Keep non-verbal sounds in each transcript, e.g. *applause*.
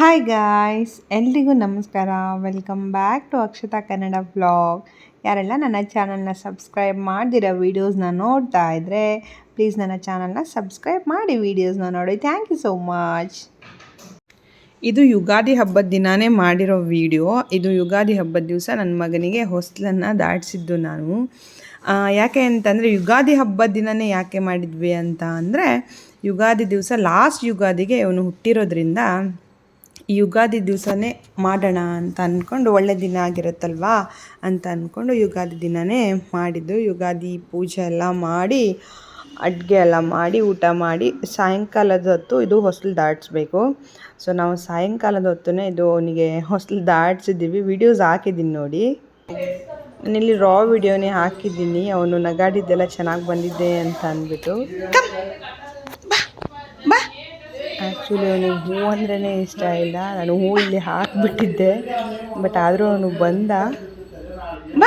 Hi guys ಎಲ್ರಿಗೂ ನಮಸ್ಕಾರ. Welcome back to Akshata Kannada blog ಯಾರೆಲ್ಲ ನನ್ನ ಚಾನಲ್ನ ಸಬ್ಸ್ಕ್ರೈಬ್ ಮಾಡ್ದಿರೋ ವೀಡಿಯೋಸ್ನ ನೋಡ್ತಾ ಇದ್ದರೆ ಪ್ಲೀಸ್ ನನ್ನ ಚಾನಲ್ನ ಸಬ್ಸ್ಕ್ರೈಬ್ ಮಾಡಿ ವೀಡಿಯೋಸ್ನ ನೋಡಿ. ಥ್ಯಾಂಕ್ ಯು ಸೋ ಮಚ್ ಇದು ಯುಗಾದಿ ಹಬ್ಬದ ದಿನಾನೇ ಮಾಡಿರೋ ವಿಡಿಯೋ ಇದು ಯುಗಾದಿ ಹಬ್ಬದ ದಿವಸ ನನ್ನ ಮಗನಿಗೆ ಹೊಸ್ಲನ್ನು ದಾಟಿಸಿದ್ದು ನಾನು. ಯಾಕೆ ಅಂತಂದರೆ, ಯುಗಾದಿ ಹಬ್ಬದ ದಿನನೇ ಯಾಕೆ ಮಾಡಿದ್ವಿ ಅಂತ ಅಂದರೆ, ಯುಗಾದಿ ದಿವಸ ಲಾಸ್ಟ್ ಯುಗಾದಿಗೆ ಅವನು ಹುಟ್ಟಿರೋದ್ರಿಂದ ಯುಗಾದಿ ದಿವಸನೇ ಮಾಡೋಣ ಅಂತ ಅಂದ್ಕೊಂಡು ಒಳ್ಳೆ ದಿನ ಆಗಿರುತ್ತಲ್ವಾ ಅಂತ ಅಂದ್ಕೊಂಡು ಯುಗಾದಿ ದಿನನೇ ಮಾಡಿದ್ದು. ಯುಗಾದಿ ಪೂಜೆ ಎಲ್ಲ ಮಾಡಿ, ಅಡುಗೆ ಎಲ್ಲ ಮಾಡಿ, ಊಟ ಮಾಡಿ, ಸಾಯಂಕಾಲದ ಹೊತ್ತು ಇದು ಹೊಸಲು ದಾಟಿಸ್ಬೇಕು. ಸೊ, ನಾವು ಸಾಯಂಕಾಲದ ಹೊತ್ತುನೇ ಇದು ಅವನಿಗೆ ಹೊಸಲು ದಾಟಿಸಿದ್ದೀವಿ. ವಿಡಿಯೋಸ್ ಹಾಕಿದ್ದೀನಿ ನೋಡಿ. ನಾನಿಲ್ಲಿ ರಾ ವಿಡಿಯೋನೇ ಹಾಕಿದ್ದೀನಿ. ಅವನು ನಗಾಡಿದ್ದೆಲ್ಲ ಚೆನ್ನಾಗಿ ಬಂದಿದ್ದೆ ಅಂತ ಅಂದ್ಬಿಟ್ಟು. ಆ್ಯಕ್ಚುಲಿ ಅವನಿಗೆ ಹೂ ಅಂದ್ರೇ ಇಷ್ಟ ಇಲ್ಲ. ನಾನು ಹೂ ಇಲ್ಲಿ ಹಾಕಿಬಿಟ್ಟಿದ್ದೆ. ಬಟ್ ಆದರೂ ಅವನು ಬಂದ.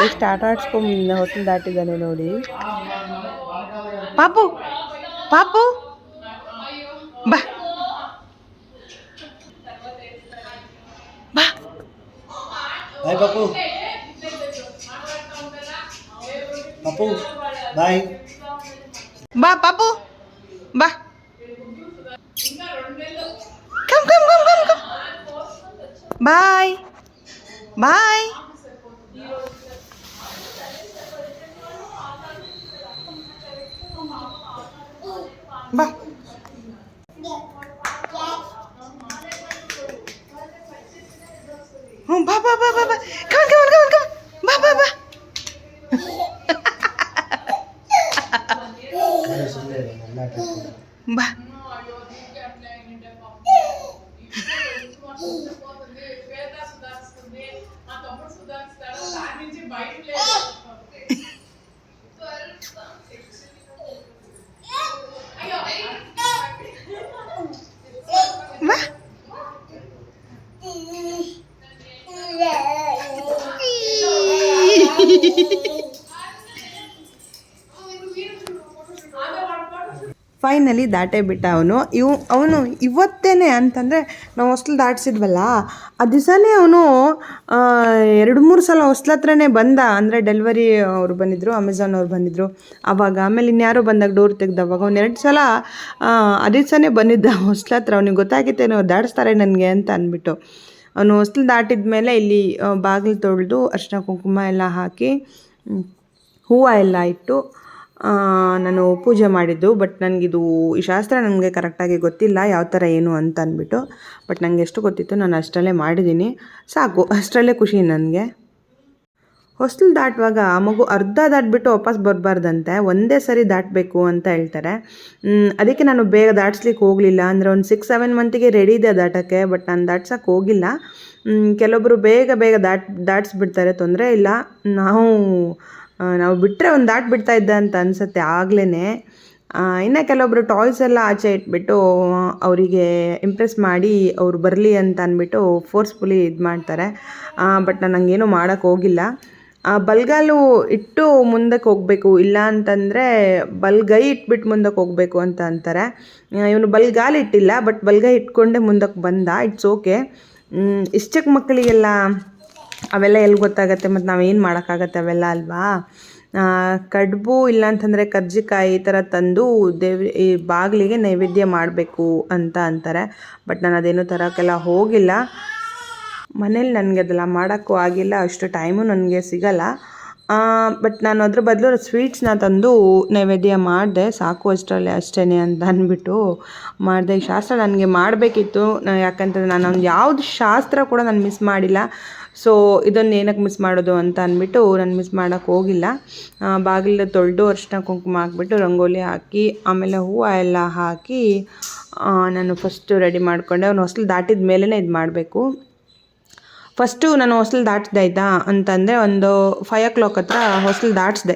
ಎಷ್ಟು ಆಟ ಆಡ್ಸ್ಕೊಂಬಿನ ಹೊತ್ತು ದಾಟಿದ್ದಾನೆ ನೋಡಿ. ಪಾಪು ಪಾಪು. ಬಾ. ಬಾ. ಬಾಯ್ ಪಾಪು. ಪಾಪು ಬಾಯ್. ಬಾ ಪಾಪು. ಬಾ. Come come come come come bye bye ಬಾ ಹ್ಞೂ ಬಾ ಬಾ ಬಾ ಬಾ పోతుంది పేద సుధారిస్తుంది మా తమ్ముడు సుధారిస్తాడు దాని నుంచి బయట లేదు ಫೈನಲಿ ದಾಟೇ ಬಿಟ್ಟ ಅವನು. ಇವ್ ಅವನು ಇವತ್ತೇನೆ ಅಂತಂದರೆ ನಾವು ಹೊಸ್ಲು ದಾಟಿಸಿದ್ವಲ್ಲ ಆ ದಿವಸನೇ ಅವನು ಎರಡು ಮೂರು ಸಲ ಹೊಸ್ಲ ಹತ್ರನೇ ಬಂದ. ಅಂದರೆ ಡೆಲಿವರಿ ಅವರು ಬಂದಿದ್ದರು ಅಮೆಝಾನ್ ಅವ್ರು ಬಂದಿದ್ದರು ಆವಾಗ ಆಮೇಲೆ ಇನ್ಯಾರೋ ಬಂದಾಗ ಡೋರ್ ತೆಗ್ದವಾಗ ಅವ್ನು ಎರಡು ಸಲ ಆ, ದಿವಸನೇ ಬಂದಿದ್ದ ಹೊಸ್ಲ ಹತ್ರ. ಅವ್ನಿಗೆ ಗೊತ್ತಾಗಿತ್ತೇನೋ ದಾಟಿಸ್ತಾರೆ ನನಗೆ ಅಂತ ಅಂದ್ಬಿಟ್ಟು. ಅವನು ಹೊಸ್ಲು ದಾಟಿದ ಮೇಲೆ ಇಲ್ಲಿ ಬಾಗಿಲು ತೊಳೆದು ಅರ್ಶಿನ ಕುಂಕುಮ ಎಲ್ಲ ಹಾಕಿ ಹೂವು ಎಲ್ಲ ಇಟ್ಟು ನಾನು ಪೂಜೆ ಮಾಡಿದ್ದು ಬಟ್ ನನಗಿದು ಈ ಶಾಸ್ತ್ರ ನನಗೆ ಕರೆಕ್ಟಾಗಿ ಗೊತ್ತಿಲ್ಲ, ಯಾವ ಥರ ಏನು ಅಂತ ಅಂದ್ಬಿಟ್ಟು. ಬಟ್ ನನಗೆ ಎಷ್ಟು ಗೊತ್ತಿತ್ತು ನಾನು ಅಷ್ಟರಲ್ಲೇ ಮಾಡಿದ್ದೀನಿ. ಸಾಕು, ಅಷ್ಟರಲ್ಲೇ ಖುಷಿ ನನಗೆ. ಹೊಸ್ಲು ದಾಟುವಾಗ ಮಗು ಅರ್ಧ ದಾಟಿಬಿಟ್ಟು ವಾಪಸ್ ಬರಬಾರ್ದಂತೆ, ಒಂದೇ ಸರಿ ದಾಟಬೇಕು ಅಂತ ಹೇಳ್ತಾರೆ. ಅದಕ್ಕೆ ನಾನು ಬೇಗ ದಾಟ್ಸ್ಲಿಕ್ಕೆ ಹೋಗಲಿಲ್ಲ. ಅಂದರೆ ಒಂದು ಸಿಕ್ಸ್ ಸೆವೆನ್ ಮಂತಿಗೆ ರೆಡಿ ಇದೆ ದಾಟಕ್ಕೆ ಬಟ್ ನಾನು ದಾಟ್ಸೋಕ್ಕೆ ಹೋಗಿಲ್ಲ. ಕೆಲವೊಬ್ಬರು ಬೇಗ ಬೇಗ ದಾಟ್, ದಾಟಿಸ್ಬಿಡ್ತಾರೆ, ತೊಂದರೆ ಇಲ್ಲ. ನಾವು ನಾವು ಬಿಟ್ಟರೆ ಒಂದು ದಾಟ್ ಬಿಡ್ತಾ ಇದ್ದ ಅಂತ ಅನಿಸುತ್ತೆ ಆಗ್ಲೇ ಇನ್ನು ಕೆಲವೊಬ್ಬರು ಟಾಯ್ಸ್ ಎಲ್ಲ ಆಚೆ ಇಟ್ಬಿಟ್ಟು, ಅವರಿಗೆ ಇಂಪ್ರೆಸ್ ಮಾಡಿ ಅವ್ರು ಬರಲಿ ಅಂತ ಅಂದ್ಬಿಟ್ಟು ಫೋರ್ಸ್ಫುಲಿ ಇದು ಮಾಡ್ತಾರೆ. ಬಟ್ ನಾನು ಹಂಗೇನು ಮಾಡೋಕ್ಕೆ ಹೋಗಿಲ್ಲ. ಬಲ್ಗಾಲು ಇಟ್ಟು ಮುಂದಕ್ಕೆ ಹೋಗಬೇಕು, ಇಲ್ಲ ಅಂತಂದರೆ ಬಲ್ಗೈ ಇಟ್ಬಿಟ್ಟು ಮುಂದಕ್ಕೆ ಹೋಗಬೇಕು ಅಂತ ಅಂತಾರೆ. ಇವನು ಬಲ್ಗಾಲು ಇಟ್ಟಿಲ್ಲ ಬಟ್ ಬಲ್ಗೈ ಇಟ್ಕೊಂಡೆ ಮುಂದಕ್ಕೆ ಬಂದ ಇಟ್ಸ್ ಓಕೆ ಇಷ್ಟಕ್ಕೆ ಮಕ್ಕಳಿಗೆಲ್ಲ ಅವೆಲ್ಲ ಎಲ್ಲಿ ಗೊತ್ತಾಗತ್ತೆ ಮತ್ತು ನಾವೇನು ಮಾಡೋಕ್ಕಾಗತ್ತೆ ಅವೆಲ್ಲ ಅಲ್ವಾ? ಕಡುಬು ಇಲ್ಲ ಅಂತಂದರೆ ಕರ್ಜಿಕಾಯಿ ಈ ಥರ ತಂದು ದೇವ್ ಈ ಬಾಗಿಲಿಗೆ ನೈವೇದ್ಯ ಮಾಡಬೇಕು ಅಂತ ಅಂತಾರೆ. ಬಟ್ ನಾನು ಅದೇನೋ ತರೋಕ್ಕೆಲ್ಲ ಹೋಗಿಲ್ಲ. ಮನೇಲಿ ನನಗೆ ಅದೆಲ್ಲ ಮಾಡೋಕ್ಕೂ ಆಗಿಲ್ಲ, ಅಷ್ಟು ಟೈಮು ನನಗೆ ಸಿಗಲ್ಲ. ಬಟ್ ನಾನು ಅದ್ರ ಬದಲು ಸ್ವೀಟ್ಸ್ನ ತಂದು ನೈವೇದ್ಯ ಮಾಡಿದೆ. ಸಾಕು ಅಷ್ಟರಲ್ಲೇ ಅಷ್ಟೇ ಅಂತ ಅಂದ್ಬಿಟ್ಟು ಮಾಡಿದೆ. ಶಾಸ್ತ್ರ ನನಗೆ ಮಾಡಬೇಕಿತ್ತು. ಯಾಕಂತಂದರೆ ನಾನು ಯಾವ್ದು ಶಾಸ್ತ್ರ ಕೂಡ ನಾನು ಮಿಸ್ ಮಾಡಿಲ್ಲ. ಸೊ ಇದನ್ನು ಏನಕ್ಕೆ ಮಿಸ್ ಮಾಡೋದು ಅಂತ ಅಂದ್ಬಿಟ್ಟು ನಾನು ಮಿಸ್ ಮಾಡೋಕ್ಕೆ ಹೋಗಿಲ್ಲ. ಬಾಗಿಲ ತೊಳೆದು ಅರಿಶಿನ ಕುಂಕುಮ ಹಾಕ್ಬಿಟ್ಟು ರಂಗೋಲಿ ಹಾಕಿ, ಆಮೇಲೆ ಹೂವು ಎಲ್ಲ ಹಾಕಿ ನಾನು ಫಸ್ಟು ರೆಡಿ ಮಾಡಿಕೊಂಡೆ. ಅವ್ನು ಹೊಸಲು ದಾಟಿದ ಮೇಲೇ ಇದು ಮಾಡಬೇಕು. ಫಸ್ಟು ನಾನು ಹೊಸಲು ದಾಟಿಸ್ದೆ ಆಯಿತಾ ಅಂತಂದರೆ ಒಂದು ಫೈವ್ ಓ ಕ್ಲಾಕ್ ಹತ್ರ ಹೊಸಲು ದಾಟಿಸ್ದೆ.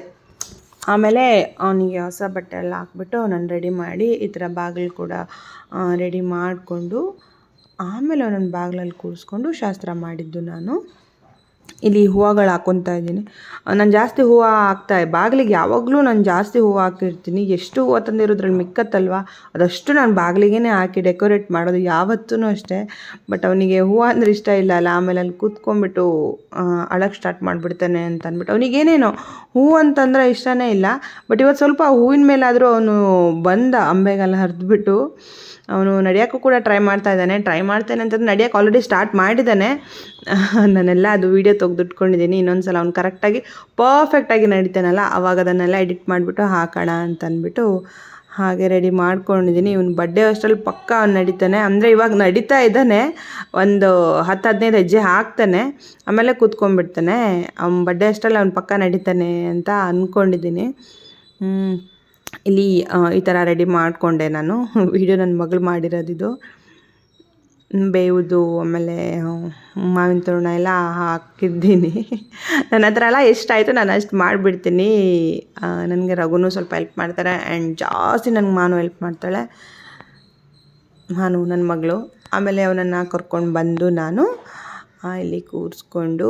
ಆಮೇಲೆ ಅವನಿಗೆ ಹೊಸ ಬಟ್ಟೆ ಎಲ್ಲ ಹಾಕ್ಬಿಟ್ಟು ನಾನು ರೆಡಿ ಮಾಡಿ ಈ ಥರ ಬಾಗಿಲು ಕೂಡ ರೆಡಿ ಮಾಡಿಕೊಂಡು ಆಮೇಲೆ ಅವನನ್ನು ಬಾಗಿಲಲ್ಲಿ ಕೂರಿಸ್ಕೊಂಡು ಶಾಸ್ತ್ರ ಮಾಡಿದ್ದು ನಾನು. ಇಲ್ಲಿ ಹೂವುಗಳು ಹಾಕ್ಕೊತಾ ಇದ್ದೀನಿ. ನಾನು ಜಾಸ್ತಿ ಹೂವು ಹಾಕ್ತಾ ಬಾಗಿಲಿಗೆ ಯಾವಾಗಲೂ ನಾನು ಜಾಸ್ತಿ ಹೂವು ಹಾಕಿರ್ತೀನಿ. ಎಷ್ಟು ಹೂವು ತಂದಿರೋದ್ರಲ್ಲಿ ಮಿಕ್ಕತ್ತಲ್ವ? ಅದಷ್ಟು ನಾನು ಬಾಗಿಲಿಗೆ ಹಾಕಿ ಡೆಕೋರೇಟ್ ಮಾಡೋದು ಯಾವತ್ತೂ ಅಷ್ಟೇ. ಬಟ್ ಅವನಿಗೆ ಹೂವು ಅಂದರೆ ಇಷ್ಟ ಇಲ್ಲ ಅಲ್ಲ, ಆಮೇಲೆ ಅಲ್ಲಿ ಕೂತ್ಕೊಂಡ್ಬಿಟ್ಟು ಅಳಕ್ಕೆ ಸ್ಟಾರ್ಟ್ ಮಾಡಿಬಿಡ್ತಾನೆ ಅಂತ ಅಂದ್ಬಿಟ್ಟು. ಅವನಿಗೇನೇನೋ ಹೂವು ಅಂತಂದರೆ ಇಷ್ಟನೇ ಇಲ್ಲ. ಬಟ್ ಇವತ್ತು ಸ್ವಲ್ಪ ಹೂವಿನ ಮೇಲಾದರೂ ಅವನು ಬಂದ ಅಂಬೆಗೆಲ್ಲ ಹರಿದ್ಬಿಟ್ಟು ಅವನು ನಡೆಯೋಕ್ಕೂ ಕೂಡ ಟ್ರೈ ಮಾಡ್ತಾ ಇದ್ದಾನೆ. ಟ್ರೈ ಮಾಡ್ತಾನೆ ಅಂತಂದ್ರೆ ನಡೆಯೋಕೆ ಆಲ್ರೆಡಿ ಸ್ಟಾರ್ಟ್ ಮಾಡಿದ್ದಾನೆ. *laughs* ನಾನೆಲ್ಲ ಅದು ವೀಡಿಯೋ ತೆಗೆದಿಟ್ಕೊಂಡಿದ್ದೀನಿ. ಇನ್ನೊಂದು ಸಲ ಅವ್ನು ಕರೆಕ್ಟಾಗಿ ಪರ್ಫೆಕ್ಟಾಗಿ ನಡೀತಾನಲ್ಲ, ಅವಾಗ ಅದನ್ನೆಲ್ಲ ಎಡಿಟ್ ಮಾಡಿಬಿಟ್ಟು ಹಾಕೋಣ ಅಂತ ಅಂದ್ಬಿಟ್ಟು ಹಾಗೆ ರೆಡಿ ಮಾಡ್ಕೊಂಡಿದ್ದೀನಿ. ಇವ್ನು ಬಡ್ಡೆ ಅಷ್ಟರಲ್ಲಿ ಪಕ್ಕ ಅವ್ನು ನಡೀತಾನೆ. ಅಂದರೆ ಇವಾಗ ನಡೀತಾ ಇದ್ದಾನೆ. ಒಂದು ಹತ್ತು ಹದಿನೈದು ಹೆಜ್ಜೆ ಹಾಕ್ತಾನೆ. ಆಮೇಲೆ ಕೂತ್ಕೊಂಡ್ಬಿಡ್ತಾನೆ. ಅವ್ನು ಬಡ್ಡೆ ಅಷ್ಟರಲ್ಲಿ ಅವ್ನು ಪಕ್ಕ ನಡೀತಾನೆ ಅಂತ ಅಂದ್ಕೊಂಡಿದ್ದೀನಿ ಹ್ಮ್. ಇಲ್ಲಿ ಈ ಥರ ರೆಡಿ ಮಾಡಿಕೊಂಡೆ ನಾನು. *laughs* ವಿಡಿಯೋ ನನ್ನ ಮಗಳು ಮಾಡಿರೋದಿದು ಬೇವುದು ಆಮೇಲೆ ಮಾವಿನ ತೋರಣ ಎಲ್ಲ ಹಾಕಿದ್ದೀನಿ. *laughs* ನನ್ನ ಹತ್ರ ಎಲ್ಲ ಎಷ್ಟಾಯಿತು ನಾನು ಅಷ್ಟು ಮಾಡಿಬಿಡ್ತೀನಿ. ನನಗೆ ರಘುನೂ ಸ್ವಲ್ಪ ಹೆಲ್ಪ್ ಮಾಡ್ತಾರೆ ಆ್ಯಂಡ್ ಜಾಸ್ತಿ ನನಗೆ ಮಾನು ಹೆಲ್ಪ್ ಮಾಡ್ತಾಳೆ. ಮಾನು ನನ್ನ ಮಗಳು. ಆಮೇಲೆ ಅವನನ್ನು ಕರ್ಕೊಂಡು ಬಂದು ನಾನು ಇಲ್ಲಿ ಕೂರಿಸ್ಕೊಂಡು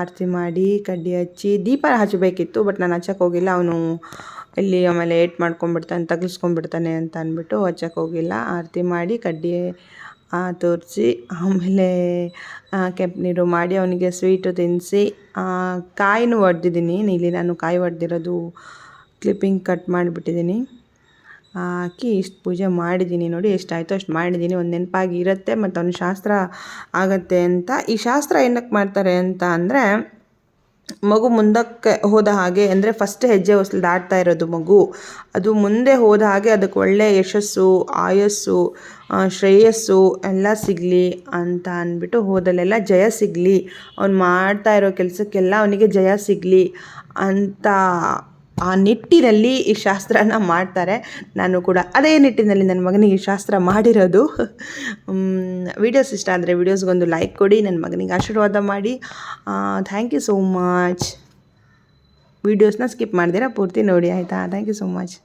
ಆರತಿ ಮಾಡಿ, ಕಡ್ಡಿ ಹಚ್ಚಿ, ದೀಪ ಹಚ್ಚಬೇಕಿತ್ತು ಬಟ್ ನಾನು ಹಚ್ಚಕ್ಕೆ ಹೋಗಿಲ್ಲ. ಅವನು ಇಲ್ಲಿ ಆಮೇಲೆ ಏಟ್ ಮಾಡ್ಕೊಂಡ್ಬಿಡ್ತಾನೆ ತಗಲ್ಸ್ಕೊಂಡ್ಬಿಡ್ತಾನೆ ಅಂತ ಅಂದ್ಬಿಟ್ಟು ಹಚ್ಚಕ್ಕೆ ಹೋಗಿಲ್ಲ. ಆರತಿ ಮಾಡಿ ಕಡ್ಡಿ ತೋರಿಸಿ, ಆಮೇಲೆ ಕೆಂಪು ನೀರು ಮಾಡಿ ಅವನಿಗೆ ಸ್ವೀಟು ತಿನ್ನಿಸಿ ಕಾಯಿನೂ ಒಡೆದಿದ್ದೀನಿ. ಇಲ್ಲಿ ನಾನು ಕಾಯಿ ಒಡೆದಿರೋದು ಕ್ಲಿಪ್ಪಿಂಗ್ ಕಟ್ ಮಾಡಿಬಿಟ್ಟಿದ್ದೀನಿ. ಹಾಕಿ ಇಷ್ಟು ಪೂಜೆ ಮಾಡಿದ್ದೀನಿ ನೋಡಿ ಎಷ್ಟಾಯಿತು ಅಷ್ಟು ಮಾಡಿದ್ದೀನಿ. ಒಂದು ನೆನಪಾಗಿ ಇರುತ್ತೆ ಮತ್ತು ಅವ್ನ ಶಾಸ್ತ್ರ ಆಗತ್ತೆ ಅಂತ. ಈ ಶಾಸ್ತ್ರ ಏನಕ್ಕೆ ಮಾಡ್ತಾರೆ ಅಂತ ಅಂದರೆ ಮಗು ಮುಂದಕ್ಕೆ ಹೋದ ಹಾಗೆ, ಅಂದರೆ ಫಸ್ಟ್ ಹೆಜ್ಜೆ ಹೊಸಲು ದಾಟ್ತಾ ಇರೋದು ಮಗು. ಅದು ಮುಂದೆ ಹೋದ ಹಾಗೆ ಅದಕ್ಕೆ ಒಳ್ಳೆಯ ಯಶಸ್ಸು, ಆಯಸ್ಸು ಶ್ರೇಯಸ್ಸು ಎಲ್ಲ ಸಿಗಲಿ ಅಂತ ಅಂದ್ಬಿಟ್ಟು ಹೋದಲ್ಲೆಲ್ಲ ಜಯ ಸಿಗಲಿ. ಅವ್ನು ಮಾಡ್ತಾ ಇರೋ ಕೆಲಸಕ್ಕೆಲ್ಲ ಅವನಿಗೆ ಜಯ ಸಿಗಲಿ ಅಂತ ಆ ನಿಟ್ಟಿನಲ್ಲಿ ಈ ಶಾಸ್ತ್ರನ ಮಾಡ್ತಾರೆ. ನಾನು ಕೂಡ ಅದೇ ನಿಟ್ಟಿನಲ್ಲಿ ನನ್ನ ಮಗನಿಗೆ ಶಾಸ್ತ್ರ ಮಾಡಿರೋದು. ವಿಡಿಯೋಸ್ ಇಷ್ಟ ಆದರೆ ವಿಡಿಯೋಸ್ಗೊಂದು ಲೈಕ್ ಕೊಡಿ, ನನ್ನ ಮಗನಿಗೆ ಆಶೀರ್ವಾದ ಮಾಡಿ. ಥ್ಯಾಂಕ್ ಯು ಸೋ ಮಚ್ ವಿಡಿಯೋಸ್ನ ಸ್ಕಿಪ್ ಮಾಡಿದಿರ ಪೂರ್ತಿ ನೋಡಿ, ಆಯಿತಾ? Thank you so much